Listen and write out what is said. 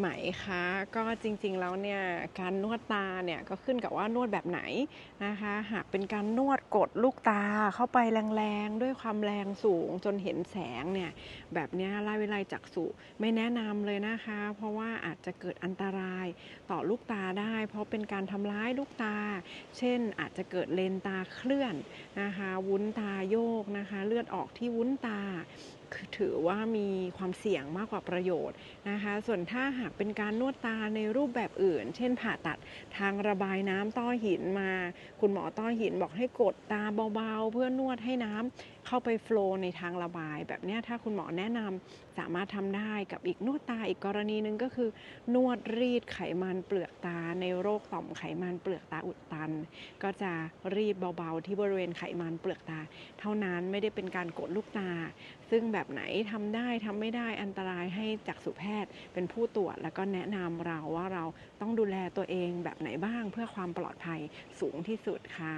ไหมคะ ก็จริงๆแล้วเนี่ยการนวดตาเนี่ยก็ขึ้นกับว่านวดแบบไหนนะคะ หากเป็นการนวดกดลูกตาเข้าไปแรงๆ ด้วยความแรงสูงจนเห็นแสงเนี่ยแบบนี้ไล่วิไลจักษุไม่แนะนำเลยนะคะ เพราะว่าอาจจะเกิดอันตรายต่อลูกตาได้ เพราะเป็นการทำร้ายลูกตา เช่นอาจจะเกิดเลนตาเคลื่อนนะคะวุ้นตาโยกนะคะ เลือดออกที่วุ้นตาคือถือว่ามีความเสี่ยงมากกว่าประโยชน์นะคะ ส่วนถ้าหากเป็นการนวดตาในรูปแบบอื่น เช่นผ่าตัดทางระบายน้ำต้อหินมา คุณหมอต้อหินบอกให้กดตาเบาๆ เพื่อนวดให้น้ำเข้าไปโฟล์ในทางระบาย แบบนี้ถ้าคุณหมอแนะนำสามารถทำได้กับอีกนวดตาอีกกรณีหนึ่งก็คือ นวดรีดไขมันเปลือกตาในโรคต่อมไขมันเปลือกตาอุดตัน ก็จะรีดเบาๆ ที่บริเวณไขมันเปลือกตา เท่านั้นไม่ได้เป็นการกดลูกตา ซึ่งแบบไหนทำได้ทำไม่ได้อันตรายให้จักษุแพทย์เป็นผู้ตรวจแล้วก็แนะนำเราว่าเราต้องดูแลตัวเองแบบไหนบ้างเพื่อความปลอดภัยสูงที่สุดค่ะ